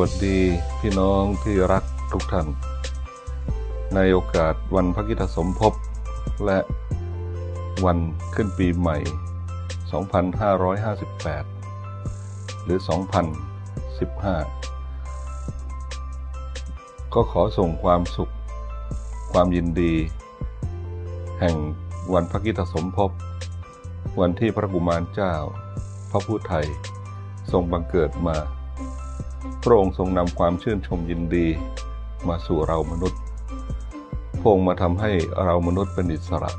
วัสดีพี่น้องที่รักทุกท่าน ในโอกาสวันพระกิตสมภพและวันขึ้นปีใหม่ 2558 หรือ 2015 ก็ขอส่งความสุข ความยินดี แห่งวันพระกิตสมภพ วันที่พระกุมารเจ้า พระผู้ไทยทรงบังเกิดมา พระองค์ทรงนำความชื่นชมยินดีมาสู่เรามนุษย์ พระองค์มาทำให้เรามนุษย์เป็นอิสระ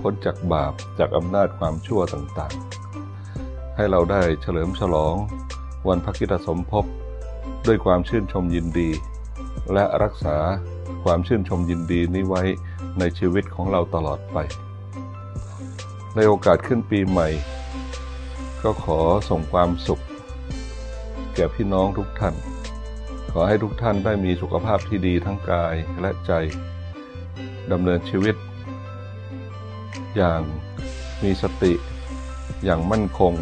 พ้นจากบาปจากอำนาจความชั่วต่างๆ ให้เราได้เฉลิมฉลองวันพระกิตสมภพด้วยความชื่นชมยินดี และรักษาความชื่นชมยินดีนี้ไว้ในชีวิตของเราตลอดไป ในโอกาสขึ้นปีใหม่ ก็ขอส่งความสุข แก่พี่น้องทุกท่าน ขอให้ทุกท่านได้มีสุขภาพที่ดีทั้งกายและใจดำเนินชีวิต อย่างมีสติอย่างมั่นคง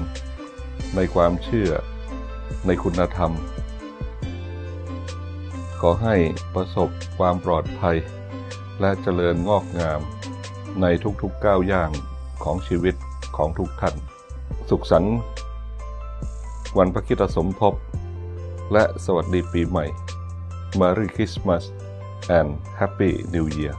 ในความเชื่อในคุณธรรม ขอให้ประสบความปลอดภัย และเจริญงอกงามในทุกๆก้าวย่างของชีวิตของทุกท่าน สุขสันต์ วันพระคิดสมภพ และสวัสดีปีใหม่ Merry Christmas and Happy New Year